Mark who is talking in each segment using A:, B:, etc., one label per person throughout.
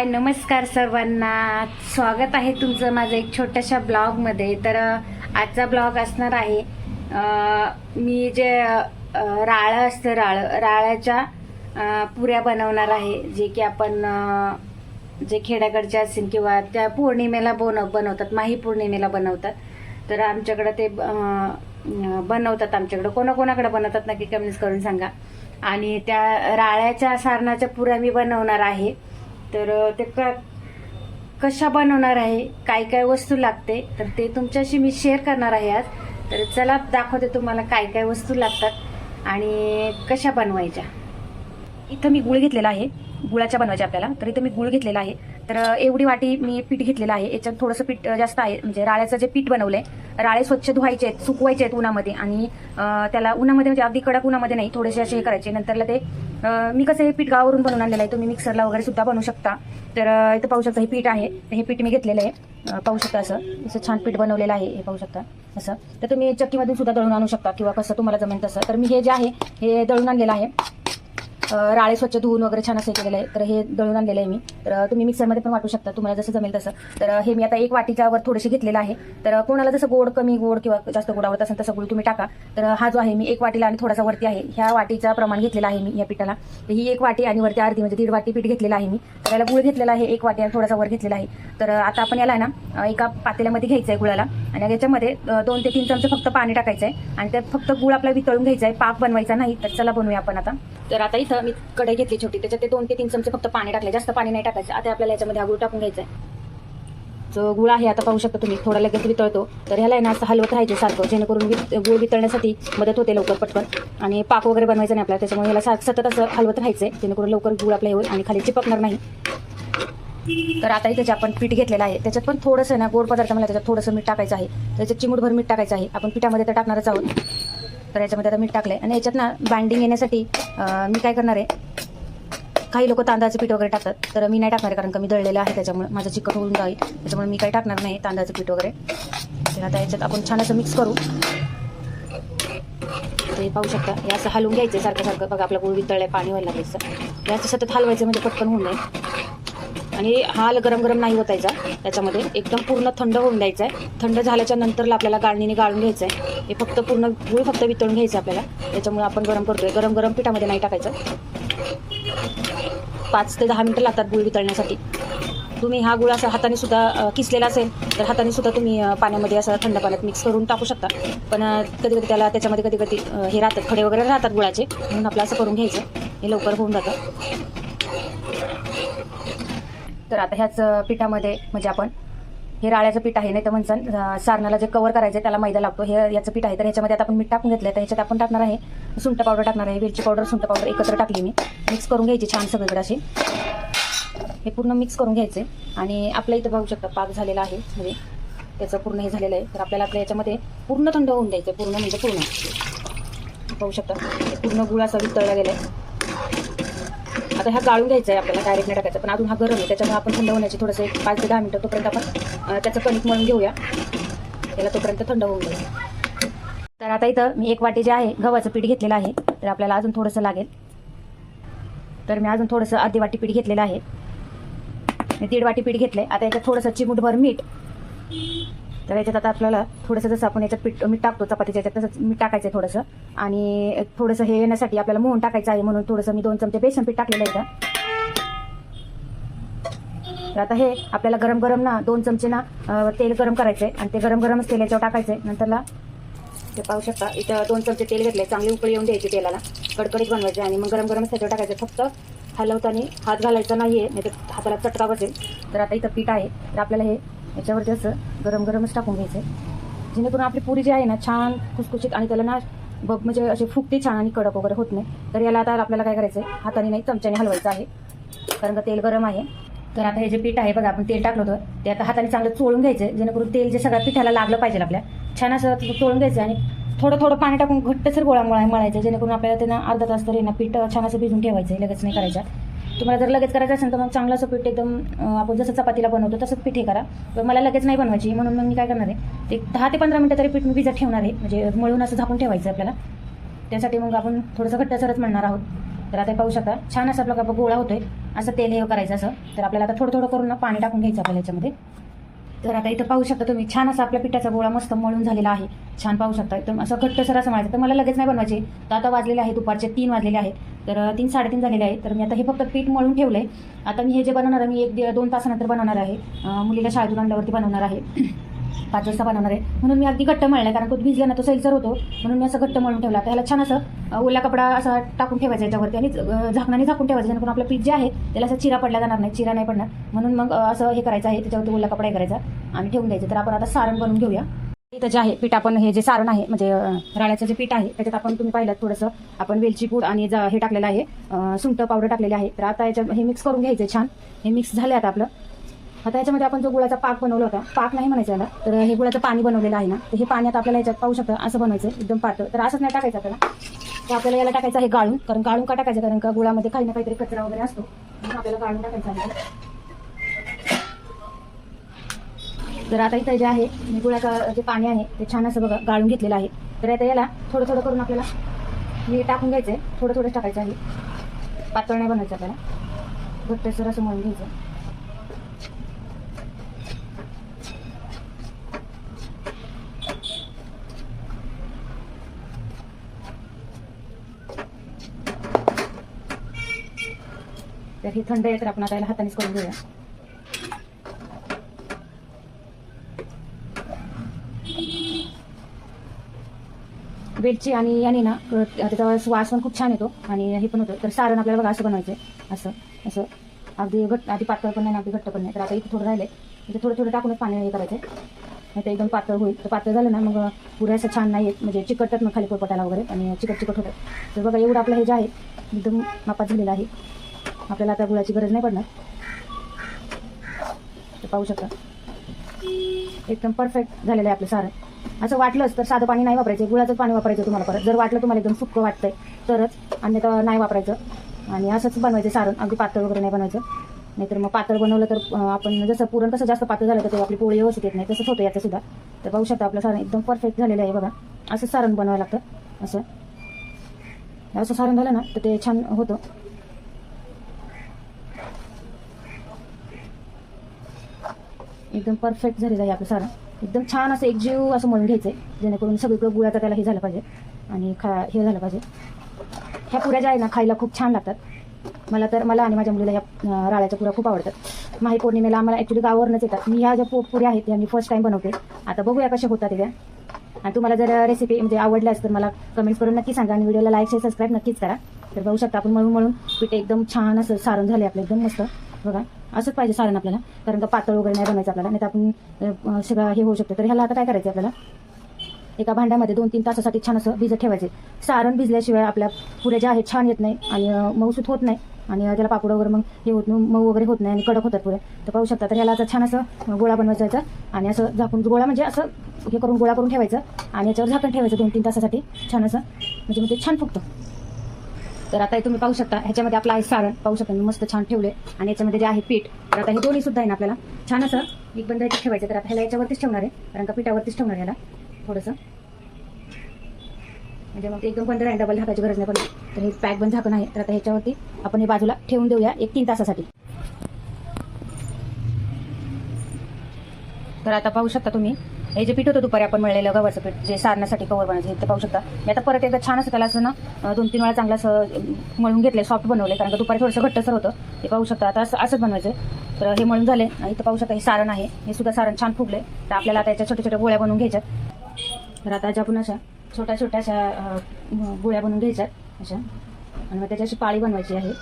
A: हाय नमस्कार सर्वांना. स्वागत आहे तुमचं माझं एक छोट्याशा ब्लॉगमध्ये. तर आजचा ब्लॉग असणार आहे मी जे राळं असतं राळं राळ्याच्या पुऱ्या बनवणार आहे जे की आपण जे खेड्याकडचे असतील किंवा त्या पौर्णिमेला बनव बनवतात माही पौर्णिमेला बनवतात. तर आमच्याकडं ते बनवतात आमच्याकडं. कोणाकोणाकडे बनवतात नक्की कमेंट्स करून सांगा. आणि त्या राळ्याच्या सारणाच्या पुऱ्या मी बनवणार आहे. तर ते का कशा बनवणार आहे काय काय वस्तू लागते तर ते तुमच्याशी मी शेअर करणार आहे आज. तर चला दाखवते तुम्हाला काय काय वस्तू लागतात आणि कशा बनवायच्या. इथं मी गुळ घेतलेला आहे. गुळाच्या बनवायच्या आपल्याला. तर इथं मी गुळ घेतलेला आहे. तर एवढी वाटी मी पीठ घेतलेलं आहे. याच्यात थोडंसं पीठ जास्त आहे. म्हणजे राळ्याचं जे पीठ बनवलंय राळे स्वच्छ धुवायचे आहेत सुकवायचे आहेत उन्हामध्ये. आणि त्याला उन्हामध्ये म्हणजे अगदी कडक उन्हामध्ये नाही थोडेसे असे हे करायचे. नंतरला ते मी कसं हे पीठ गावावरून बनवून आणलेलं आहे. तुम्ही मिक्सरला वगैरे सुद्धा बनवू शकता. तर इथं पाहू शकता हे पीठ आहे. हे पीठ मी घेतलेलं आहे. पाहू शकता असं. असं छान पीठ बनवलेलं आहे. हे पाहू शकता असं. तर तुम्ही चक्कीमधून सुद्धा दळून आणू शकता किंवा कसं तुम्हाला जमेल तसं. तर मी हे जे आहे हे दळून आणलेलं आहे. राळे स्वच्छ धुवून वगैरे छान असं केलेलं आहे. तर हे दळून आणलेलं आहे मी. तर तुम्ही मिक्सरमध्ये पण वाटू शकता तुम्हाला जसं जमेल तसं. तर हे मी आता एक वाटीच्या वर थोडेसे घेतलेलं आहे. तर कोणाला जसं गोड कमी गोड किंवा जास्त गोड आवडत असेल तसं गुळ तुम्ही टाका. तर हा जो आहे मी एक वाटीला आणि थोडासा वरती आहे. ह्या वाटीचा प्रमाण घेतलेला आहे मी या पिठाला. तर ही एक वाटी आणि वरती अर्धी म्हणजे दीड वाटी पीठ घेतलेलं आहे मी. तर याला गुळ घेतलेला आहे एक वाटी आणि थोडासा वर घेतलेला आहे. तर आता आपण याला आहे ना एका पातेल्यामध्ये घ्यायचं आहे गुळाला. आणि याच्यामध्ये दोन ते तीन चमचे फक्त पाणी टाकायचं आहे आणि त्यात फक्त गुळ आपला वितळून घ्यायचा आहे पाक बनवायचा नाही तर चला बनवूया आपण आता. तर आता इथं मी कढई घेतली छोटी. त्याच्यात ते दोन ते तीन चमचे फक्त पाणी टाकले जास्त पाणी नाही टाकायचं. आता आपल्याला याच्यामध्ये हा टाकून घ्यायचं आहे जो गुळ आहे आता पाहू शकता तुम्ही. थोडा लगेच वितळतो. तर ह्याला आहे ना असं हलवत राहायचं सारखं. जेणेकरून वि गुळ वितळण्यासाठी मदत होते लवकर पटकन. आणि पाक वगैरे बनवायचं नाही आपल्याला. त्याच्यामुळे ह्याला सा- सतत असं हलवत राहायचं आहे जेणेकरून लवकर गुळ आपल्या होईल आणि खाली चिपकणार नाही. तर आता इथे आपण पीठ घेतलेलं आहे त्याच्यात पण थोडंसं ना गोड पदार्थ मला त्याच्यात थोडंसं मीठ टाकायचं आहे. त्याच्यात चिमूटभर मीठ टाकायचं आहे. आपण पिठामध्ये तर टाकणारच आहोत. तर याच्यामध्ये आता मीठ टाकलंय. आणि याच्यात ना बाइंडिंग येण्यासाठी मी काय करणार आहे काही लोक तांदळाचं पीठ वगैरे टाकतात तर मी नाही टाकणार आहे कारण का मी दळलेलं आहे त्याच्यामुळे माझं चिकट होऊन जाईल. त्याच्यामुळे मी काही टाकणार नाही तांदळाचं पीठ वगैरे. तर आता याच्यात आपण छान असं मिक्स करू. ते पाहू शकता हे असं हलवून घ्यायचं सारखं सारखं. बघा आपलं गुळ आहे पाणी व्हायला लागायचं हे असं सतत हलवायचं म्हणजे पटकन होऊन जाईल. आणि हाल गरम गरम नाही होतायचा त्याच्यामध्ये एकदम पूर्ण थंड होऊन द्यायचा आहे. थंड झाल्याच्या नंतरला आपल्याला गाळणीने गाळून घ्यायचं आहे. हे फक्त पूर्ण गुळ फक्त वितळून घ्यायचं आपल्याला. त्याच्यामुळे आपण गरम करतोय. गरम गरम पिठामध्ये नाही टाकायचं. पाच ते दहा मिनटं लागतात गुळ वितळण्यासाठी. तुम्ही हा गुळ असा हाताने सुद्धा किसलेला असेल तर हाताने सुद्धा तुम्ही पाण्यामध्ये असं थंड पाण्यात मिक्स करून टाकू शकता. पण कधी कधी त्याला त्याच्यामध्ये कधी कधी हे राहतात खडे वगैरे राहतात गुळाचे म्हणून आपलं असं करून घ्यायचं. हे लवकर होऊन जातं. तर आता ह्याच पिठामध्ये म्हणजे आपण हे राळ्याचं पीठ आहे नाही तर म्हणसान सारणाला जे कवर करायचं आहे त्याला मैदा लागतो. हे याचं पीठ आहे तर ह्याच्यामध्ये आता आपण मीठ टाकून घेतलं तर ह्याच्यात आपण टाकणार आहे सुंट पावडर टाकणार आहे वेलची पावडर सुंट पावडर एकत्र टाकली मी. मिक्स करून घ्यायची छान सगळीकडे अशी. हे पूर्ण मिक्स करून घ्यायचे आणि आपल्या इथं बघू शकता पाक झालेला आहे. म्हणजे त्याचं पूर्ण हे झालेलं आहे. तर आपल्याला आपल्या याच्यामध्ये पूर्ण थंड होऊन द्यायचं पूर्ण म्हणजे पूर्ण. पाहू शकता पूर्ण गुळ असा वितळला गेलाय. आता ह्या गाळून घ्यायचा आहे आपल्याला डायरेक्ट नाही टाकायचं. पण अजून हा गरम आहे त्याच्यामुळे आपण थंड होण्याची थोडंसं एक पाच ते दहा मिनटं तोपर्यंत आपण त्याचं कणिक मळून घेऊया. त्याला तोपर्यंत थंड होऊन जाईल. तर आता इथं मी एक वाटी जे आहे गव्हाचं पीठ घेतलेलं आहे. तर आपल्याला अजून थोडंसं लागेल. तर मी अजून थोडंसं अर्धी वाटी पीठ घेतलेलं आहे. मी दीड वाटी पीठ घेतलंय. आता याच्यात थोडंसं चिमूटभर मीठ तर याच्यात आता आपल्याला थोडंसं जसं आपण याच्यात पीठ मीठ टाकतो चपातीच्या याच्यात तसंच मीठ टाकायचं आहे थोडंसं. आणि थोडंसं हे येण्यासाठी आपल्याला मोहन टाकायचं आहे म्हणून थोडंसं मी दोन चमचे बेसन पीठ टाकलेलं आहे इथं. तर आता हे आपल्याला गरम गरम ना दोन चमचे ना तेल गरम करायचं आहे आणि ते गरम गरमच तेल याच्यावर टाकायचं आहे नंतरला ते पाहू शकता इथं दोन चमचे तेल घेतले चांगली उकळी येऊन द्यायची तेलाला. कडकडीत बनवायचे आणि मग गरम गरमच त्याच्यावर टाकायचं फक्त हलवताना हात घालायचा नाहीये नाही तर हाताला चटका बसेल. तर आता इथं पीठ आहे. तर आपल्याला हे याच्यावरती असं गरम गरमच टाकून घ्यायचं आहे जेणेकरून आपली पुरी जी आहे ना छान खुसखुशीत आणि त्याला ना बघ म्हणजे असे फुगते छान आणि कडक वगैरे होत नाही. तर याला आता आपल्याला काय करायचं आहे हाताने नाही चमच्याने हलवायचं आहे. कारण का तेल गरम आहे. तर आता हे जे पीठ आहे बघा आपण तेल टाकलं होतं ते आता हाताने चांगलं चोळून घ्यायचं जेणेकरून तेल जे सगळ्या पिठाला लागलं पाहिजे आपल्या छान असं चोळून घ्यायचं आणि थोडं थोडं पाणी टाकून घट्टसर गोळा मळा मळायचं जेणेकरून आपल्याला त्यांना अर्धा तास तरी ना पीठ छान असं भिजून ठेवायचं आहे लगेच नाही करायचं. तुम्हाला जर लगेच करायचं असेल तर मग चांगलं असं पीठ एकदम आपण जसं चपातीला बनवतो तसंच पीठ हे करा. पण मला लगेच नाही बनवायची म्हणून मग मी काय करणार आहे एक दहा ते पंधरा मिनटं तरी पीठ मी भिजत ठेवणार आहे म्हणजे मळून असं झाकून ठेवायचं आपल्याला. त्यासाठी मग आपण थोडंसं घट्टसरच म्हणणार आहोत. तर आता पाहू शकता छान असं आपला गोळा होतोय. असं तेल हे करायचं असं. तर आपल्याला आता थोडं थोडं करून ना पाणी टाकून घ्यायचं आपल्याला याच्यामध्ये. तर आता इथं पाहू शकता तुम्ही छान असा आपल्या पिठाचा गोळा मस्त मळून झालेला आहे. छान पाहू शकता एकदम असं घट्टसर असं म्हणायचं तर मला लगेच नाही बनवायचे. तर आता वाजलेले आहे दुपारचे तीन वाजलेले आहेत. तर तीन साडेतीन झालेले आहेत. तर मी आता हे फक्त पीठ मळून ठेवलंय. आता मी हे जे बनवणार आहे मी एक दोन तासानंतर बनवणार आहे. मुलीला शाळेतून आणल्यावरती बनवणार आहे. पाच वाजता बनवणार आहे. म्हणून मी अगदी घट्ट मळलं कारण तो भिजला ना तो सैलसर होतो. म्हणून मी असं घट्ट मळून ठेवला. त्याला छान असं ओला कपडा असा टाकून ठेवायचा याच्यावरती आणि झाकणाने झाकून ठेवायचं. जेणेकरून आपलं पीठ जे आहे त्याला असं चिरा पडला जाणार नाही. चिरा नाही पडणार. म्हणून मग असं हे करायचं आहे त्याच्यावरती ओला कपडा हे करायचा. आणि ठेवून द्यायचं. तर आपण आता सारण बनवून घेऊया. इथं जे आहे पीठ आपण हे जे सारण आहे म्हणजे राळ्याचं जे पीठ आहे त्याच्यात आपण तुम्ही पाहिलं थोडंसं आपण वेलची पूड आणि हे टाकलेलं आहे सुंगटं पावडर टाकलेली आहे. तर आता याच्यात हे मिक्स करून घ्यायचं छान. हे मिक्स झाले आता आपलं. आता याच्यामध्ये आपण जो गुळाचा पाक बनवला होता पाक नाही म्हणायचं याला तर हे गुळाचं पाणी बनवलेलं आहे ना तर हे पाणी आता आपल्याला याच्यात पाहू शकतं असं बनवायचं एकदम पातळ. तर असंच नाही टाकायचं आपल्याला. तर आपल्याला याला टाकायचं आहे गाळून कारण गाळून का टाकायचं? कारण का गुळामध्ये काही ना काहीतरी कचरा वगैरे असतो म्हणून आपल्याला गाळून टाकायचं आहे. तर आता इथं जे आहे मी गुळाचं जे पाणी आहे ते छान असं बघा गाळून घेतलेलं आहे. तर आता याला थोडं थोडं करून आपल्याला हे टाकून घ्यायचं आहे थोडं थोडं टाकायचं आहे. पातळ नाही बनवायचं आपल्याला. घट्टसर असं म्हणून घ्यायचं. तर हे थंड आहे तर आपण आता याला हातानेच करून घेऊया. वेलची आणि याने ना त्याचा वास पण खूप छान येतो आणि हे पण होतं. तर सारण आपल्याला बघा असं बनवायचं आहे असं असं. अगदी घट्ट आधी पातळ पण नाही अगदी घट्ट पण नाही. तर आता इथे थोडं राहिलं आहे थोडं थोडं टाकूनच पाणी हे करायचं नाही तर एकदम पातळ होईल. तर पातळ झालं ना मग पुऱ्या असं छान नाही येत म्हणजे चिकटतात मग खाली पोपटाला वगैरे आणि चिकट चिकट होतं तर बघा एवढं आपलं हे जे आहे एकदम मापात झालेलं आहे. आपल्याला आता गुळाची गरज नाही पडणार. तर पाहू शकता. एकदम परफेक्ट झालेलं आहे आपलं सारण. असं वाटलंच तर साधं पाणी नाही वापरायचं गुळाचं पाणी वापरायचं तुम्हाला परत. जर वाटलं तुम्हाला एकदम सुक्क वाटतंय तरच अन्यथा नाही वापरायचं. आणि असंच बनवायचं सारण अगदी पातळ वगैरे नाही बनवायचं. नाहीतर मग पातळ बनवलं तर आपण जसं पुरण कसं जास्त पातळ झालं तर आपली पोळी व्यवस्थित येत नाही. तसंच होतं याचं सुद्धा. तर पाहू शकता आपलं सारण एकदम परफेक्ट झालेलं आहे बघा. असं सारण बनवावं लागतं. असं. असं सारण झालं ना तर ते छान होतं. एकदम परफेक्ट झालेलं आहे आपलं सारण. एकदम छान असं एकजीव असं मळून घ्यायचं आहे जेणेकरून सगळीकडं गुळाचा त्याला हे झालं पाहिजे आणि खा हे झालं पाहिजे. ह्या पुऱ्या ज्या आहे ना खायला खूप छान लागतात. मला तर मला आणि माझ्या मुलीला ह्या राळ्याच्या पुऱ्या खूप आवडतात. माही पौर्णिमेला आम्हाला ॲक्च्युली गावावरनंच येतात. मी ह्या ज्या पो पुऱ्या आहेत त्या मी फर्स्ट टाईम बनवते आता बघूया कशा होतात त्या. आणि तुम्हाला जर रेसिपी म्हणजे आवडल्यास तर मला कमेंट्स करून नक्की सांगा आणि व्हिडिओला लाईक शेअर सबस्क्राईब नक्कीच करा. तर बघू शकता आपण मळून मळून पीठ एकदम छान असं सारण झाले आपलं एकदम मस्त. बघा. असंच पाहिजे सारण आपल्याला. कारण का पातळ वगैरे नाही बनवायचं आपल्याला. नाही तर आपण सगळं हे होऊ शकतं. तर ह्याला आता काय करायचं आपल्याला? एका भांड्यामध्ये दोन तीन तासासाठी छान असं भिजत ठेवायचे. सारण भिजल्याशिवाय आपल्या पुऱ्या ज्या आहेत छान येत नाही आणि मऊसूत होत नाही. आणि त्याला पापड वगैरे मग हे होत नाही, मऊ वगैरे होत नाही आणि कडक होतात पुऱ्या. तर पाहू शकता. तर ह्याला आता छान असं गोळा बनवायचा आणि असं झाकून गोळा म्हणजे असं हे करून गोळा करून ठेवायचं. आणि याच्यावर झाकण ठेवायचं दोन तीन तासासाठी. छान असं म्हणजे मग ते छान फुगतं. तर आता हे तुम्ही पाहू शकता ह्याच्यामध्ये आपलं आहे सारण. पाहू शकता मी मस्त छान ठेवले आणि याच्यामध्ये जे आहे पीठ तर आता हे दोन्ही सुद्धा आहे ना आपल्याला. छान असं एक बंद याच्यात ठेवायचं तर आता ह्याला याच्यावरतीच ठेवणार आहे. कारण का पिठावरतीच ठेवणार याला. ह्याला थोडंसं. म्हणजे मग एकदम बंद राहील डबल झाकायची गरज नाही पडली तर हे पॅक बंद झाकण आहे. तर आता ह्याच्यावरती आपण हे बाजूला ठेवून देऊया एक तीन तासासाठी. तर आता पाहू शकता तुम्ही हे जे पीठ होतं दुपारी आपण मळलेलं गव्हाचं पीठ जे सारण्यासाठी कवर बनायचं ते पाहू शकता. मी आता परत एकदा छान असं त्याला असं ना दोन तीन वेळा चांगलं असं मळून घेतलं सॉफ्ट बनवले कारण का दुपारी थोडंसं घट्टसर होतं. ते पाहू शकता आता असं असंच बनवायचं तर हे मळून झाले इथं पाहू शकता हे सारण आहे. हे सुद्धा सारण छान फुगले तर आपल्याला आता याच्या छोट्या छोट्या गोळ्या बनवून घ्यायच्यात. तर आता ज्या आपण अशा छोट्या छोट्या अशा गोळ्या बनवून घ्यायच्यात अशा. आणि मग त्याची अशी पाळी बनवायची आहे.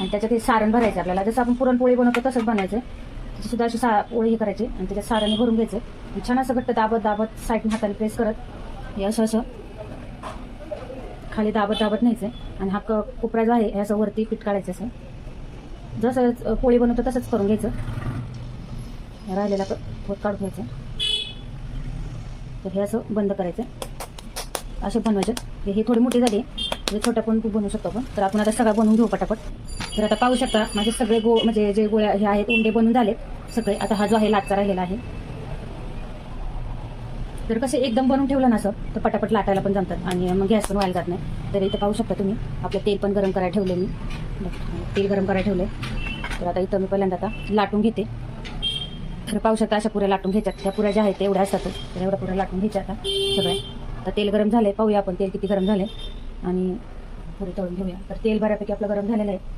A: आणि त्याच्यात हे सारण भरायचं आपल्याला. जसं आपण पुरणपोळी बनवतो तसंच बनवायचं सुद्धा अशी सा ओळी हे करायची आणि त्याच्यात साराने भरून घ्यायचं. छान असं घट्ट दाबत दाबत साईडने हाताने प्रेस करत हे असं असं. खाली दाबत दाबत न्यायचं आणि हा कोपरा जो आहे हे असं वरती पीठ काढायचं असं. जसं पोळी बनवतो तसंच करून घ्यायचं. राहिलेला क- पोत काढून घ्यायचं. तर हे असं बंद करायचं. असे बनवायचे. हे हे थोडी मोठी झाली म्हणजे छोट्या पण बनवू शकतो आपण. तर आपण आता सगळं बनवून घेऊ पटापट. तर आता पाहू शकता माझे सगळे गो म्हणजे जे गोळ्या हे आहेत उंडे बनून झालेत. सगळे आता हा जो आहे लाटचा राहिलेला आहे.
B: तर कसं एकदम बनवून ठेवलं ना असं तर पटापट लाटायला पण जमतात. आणि मग गॅस पण व्हायला जात नाही. तर इथं पाहू शकता तुम्ही आपलं तेल पण गरम करायला ठेवले मी. तेल गरम करायला ठेवले तर आता इथं मी पहिल्यांदा आता लाटून घेते. तर पाहू शकता अशा पुऱ्या लाटून घ्यायच्या त्या पुऱ्या ज्या आहेत एवढ्या असतात तर एवढ्या पुऱ्या लाटून घ्यायच्या आता सगळ्या. आता तेल गरम झालं आहे पाहूया आपण तेल किती गरम झालंय. आणि पुढे तळून घेऊया. तर तेल बऱ्यापैकी आपलं गरम झालेलं आहे.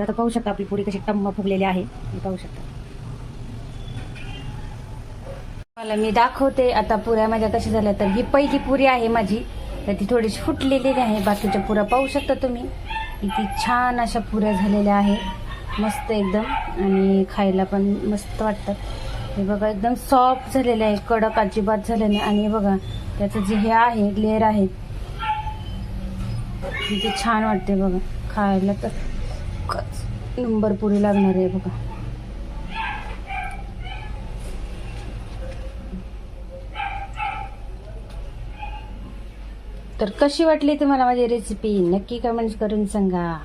B: तर आता पाहू शकता आपली पुरी कशी टम्म फुगलेली आहे. पाहू शकता.
A: मला मी दाखवते. आता पुऱ्या माझ्या कशा झाल्या तर ही पहिली पुरी आहे माझी. तर ती थोडीशी फुटलेली आहे. बाकीच्या पुऱ्या पाहू शकता तुम्ही. किती छान अशा पुऱ्या झालेल्या आहे. मस्त एकदम. आणि खायला पण मस्त वाटतात हे बघा एकदम सॉफ्ट झालेले आहे. कडक अजिबात झालेलं नाही. आणि बघा त्याचं जे हे आहे लेअर आहे. किती छान वाटते बघा. खायला तर. खच नंबर पुरी लागणार आहे बघा. तर कशी वाटली तुम्हाला माझी रेसिपी नक्की कमेंट्स करून सांगा.